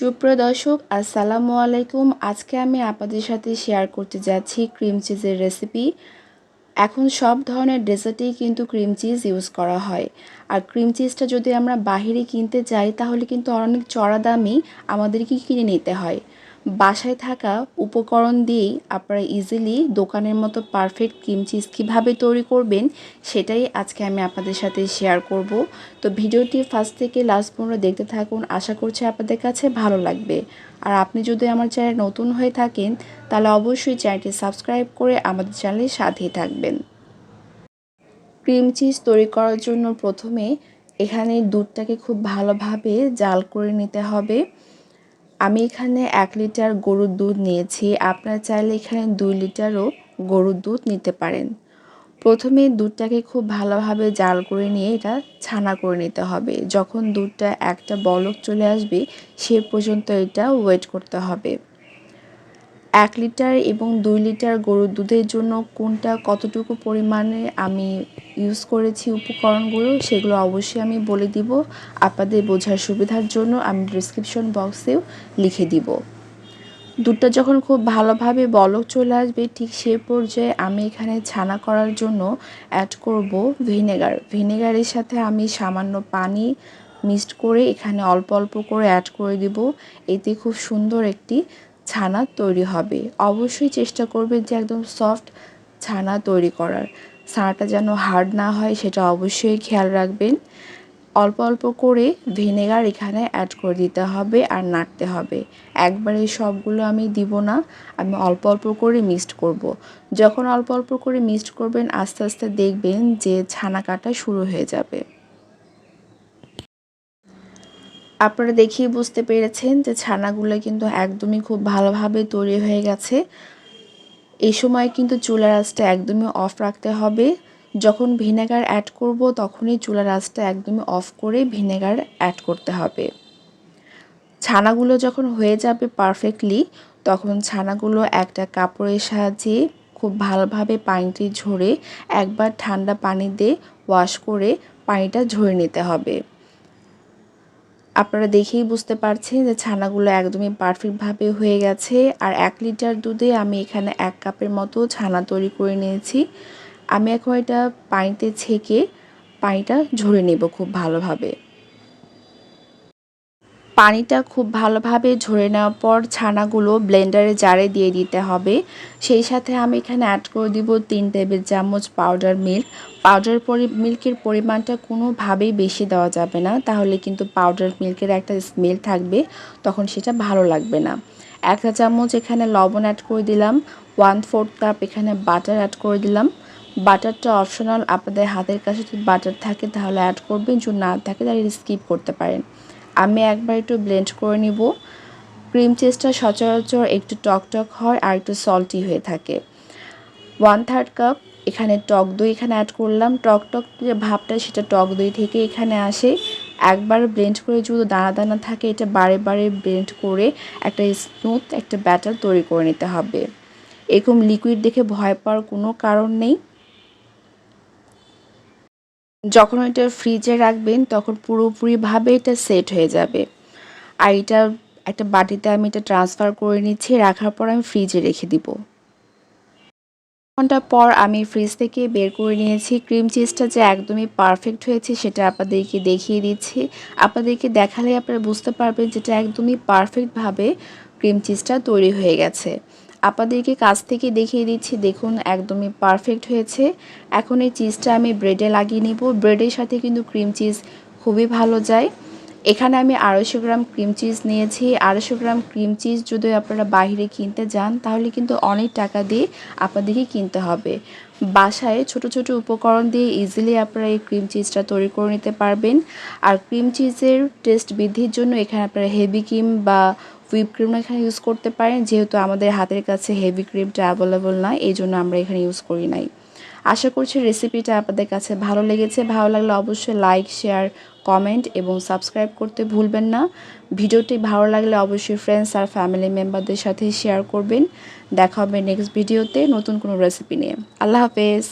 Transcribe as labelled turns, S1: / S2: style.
S1: সুপ্রিয় দর্শক, আসসালামু আলাইকুম। আজকে আমি আপনাদের সাথে শেয়ার করতে যাচ্ছি ক্রিম চিজের রেসিপি এখন সব ধরনের ডেজার্টেই কিন্তু ক্রিম চিজ ইউজ করা হয়। আর ক্রিম চিজটা যদি আমরা বাহিরে কিনতে যাই, তাহলে কিন্তু অনেক চড়া দামই আমাদেরকে কিনে নিতে হয়। বাসায় থাকা উপকরণ দিয়েই আপনারা ইজিলি দোকানের মতো পারফেক্ট ক্রিম চিজ কীভাবে তৈরি করবেন সেটাই আজকে আমি আপনাদের সাথে শেয়ার করব। তো ভিডিওটি ফার্স্ট থেকে লাস্ট পর্যন্ত দেখতে থাকুন। আশা করছি আপনাদের কাছে ভালো লাগবে। আর আপনি যদি আমার চ্যানেল নতুন হয়ে থাকেন, তাহলে অবশ্যই চ্যানেলটি সাবস্ক্রাইব করে আমাদের চ্যানেলের সাথেই থাকবেন। ক্রিম চিজ তৈরি করার জন্য প্রথমে এখানে দুধটাকে খুব ভালোভাবে জাল করে নিতে হবে। আমি এখানে এক লিটার গরুর দুধ নিয়েছি। আপনারা চাইলে এখানে দুই লিটারও গরুর দুধ নিতে পারেন। প্রথমে দুধটাকে খুব ভালোভাবে জাল করে নিয়ে এটা ছানা করে নিতে হবে। যখন দুধটা একটা বলক চলে আসবে, সে পর্যন্ত এটা ওয়েট করতে হবে। এক লিটার এবং দুই লিটার গরুর দুধের জন্য কোনটা কতটুকু পরিমাণে আমি ইউজ করেছি উপকরণগুলো সেগুলো অবশ্যই আমি বলে দিব। আপনাদের বোঝার সুবিধার জন্য আমি ডিসক্রিপশন বক্সেও লিখে দিব। দুধটা যখন খুব ভালোভাবে বলক চলে আসবে, ঠিক সে পর্যায়ে আমি এখানে ছানা করার জন্য অ্যাড করব ভিনেগার ভিনেগারের সাথে আমি সামান্য পানি মিক্সড করে এখানে অল্প অল্প করে অ্যাড করে দিব। এতে খুব সুন্দর একটি ছানা তৈরি হবে। অবশ্যই চেষ্টা করবেন যে একদম সফট ছানা তৈরি করার। ছানাটা যেন হার্ড না হয় সেটা অবশ্যই খেয়াল রাখবেন। অল্প অল্প করে ভিনেগার এখানে অ্যাড করে দিতে হবে আর নাড়তে হবে। একবারে সবগুলো আমি দিব না, আমি অল্প অল্প করে মিক্সড করব। যখন অল্প অল্প করে মিক্সড করবেন, আস্তে আস্তে দেখবেন যে ছানা কাটা শুরু হয়ে যাবে। আপনারা দেখিয়ে বুঝতে পেরেছেন যে ছানাগুলো কিন্তু একদমই খুব ভালোভাবে তৈরি হয়ে গেছে। এই সময় কিন্তু চুলার আঁচটা একদমই অফ রাখতে হবে। যখন ভিনেগার অ্যাড করব তখনই চুলার আঁচটা একদমই অফ করে ভিনেগার অ্যাড করতে হবে। ছানাগুলো যখন হয়ে যাবে পারফেক্টলি তখন ছানাগুলো একটা কাপড়ের সাহায্যে খুব ভালোভাবে পানিটি ঝরে একবার ঠান্ডা পানি দিয়ে ওয়াশ করে পানিটা ঝরে নিতে হবে। আপনারা দেখেই বুঝতে পারছেন যে ছানাগুলো একদমই পারফেক্টভাবে হয়ে গেছে। আর এক লিটার দুধে আমি এখানে এক কাপের মতো ছানা তৈরি করে নিয়েছি। আমি এখন এটা পানিতে ছেঁকে পানিটা ঝরে নেব খুব ভালোভাবে। পানিটা খুব ভালোভাবে ঝরে নেওয়ার পর ছানাগুলো ব্লেন্ডারে জারে দিয়ে দিতে হবে। সেই সাথে আমি এখানে অ্যাড করে দিব তিন টেবিল চামচ পাউডার মিল্ক পাউডার পরি মিল্কের পরিমাণটা কোনোভাবেই বেশি দেওয়া যাবে না। তাহলে কিন্তু পাউডার মিল্কের একটা স্মেল থাকবে, তখন সেটা ভালো লাগবে না। একটা চামচ এখানে লবণ অ্যাড করে দিলাম। ওয়ান ফোর্থ কাপ এখানে বাটার অ্যাড করে দিলাম। বাটারটা অপশনাল আপনাদের হাতের কাছে যদি বাটার থাকে তাহলে অ্যাড করবেন, যদি না থাকে তাহলে স্কিপ করতে পারেন। আমি একবার একটু ব্লেন্ড করে নিব। ক্রিম চিজটা সচরাচর একটু টক টক হয় আর একটু সল্টি হয়ে থাকে। ওয়ান থার্ড কাপ এখানে টক দই এখানে অ্যাড করলাম। টক টক যে ভাবটা সেটা টক দই থেকে এখানে আসে। একবার ব্লেন্ড করে যদি দানা দানা থাকে, এটা বারে বারে ব্লেন্ড করে একটা স্মুথ একটা ব্যাটার তৈরি করে নিতে হবে। এরকম লিকুইড দেখে ভয় পাওয়ার কোনো কারণ নেই। যখন এটা ফ্রিজে রাখবেন, তখন পুরোপুরিভাবে এটা সেট হয়ে যাবে। আর এটা একটা বাটিতে আমি এটা ট্রান্সফার করে নিচ্ছি, রাখার পর আমি ফ্রিজে রেখে দিব। ঘণ্টা পর আমি ফ্রিজ থেকে বের করে নিয়েছি। ক্রিম চিজটা যে একদমই পারফেক্ট হয়েছে, সেটা আপনাদেরকে দেখিয়ে দিচ্ছি। আপনাদেরকে দেখালে আপনারা বুঝতে পারবেন যেটা একদমই পারফেক্টভাবে ক্রিম চিজটা তৈরি হয়ে গেছে। আপনাদেরকে কাছ থেকে দেখিয়ে দিচ্ছি, দেখুন একদমই পারফেক্ট হয়েছে। এখন এই চিজটা আমি ব্রেডে লাগিয়ে নিব। ব্রেডের সাথে কিন্তু ক্রিম চিজ খুবই ভালো যায়। এখানে আমি আড়াইশো গ্রাম ক্রিম চিজ নিয়েছি। আড়াইশো গ্রাম ক্রিম চিজ যদি আপনারা বাহিরে কিনতে যান, তাহলে কিন্তু অনেক টাকা দিয়ে আপনাদেরকে কিনতে হবে। বাসায় ছোট ছোট উপকরণ দিয়ে ইজিলি আপনারা এই ক্রিম চিজটা তৈরি করে নিতে পারবেন। আর ক্রিম চিজের টেস্ট বৃদ্ধির জন্য এখানে আপনারা হেভি ক্রিম বা হুইপ ক্রিম এখানে ইউজ করতে পারেন। যেহেতু আমাদের হাতের কাছে হেভি ক্রিমটা অ্যাভেলেবল নয়, এই জন্য আমরা এখানে ইউজ করি নাই। আশা করছি রেসিপিটা আপনাদের কাছে ভালো লেগেছে। ভালো লাগলে অবশ্যই লাইক শেয়ার কমেন্ট এবং সাবস্ক্রাইব করতে ভুলবেন না। ভিডিওটি ভালো লাগলে অবশ্যই ফ্রেন্ডস আর ফ্যামিলি মেম্বারদের সাথে শেয়ার করবেন। দেখা হবে নেক্সট ভিডিওতে নতুন কোনো রেসিপি নিয়ে। আল্লাহ হাফেজ।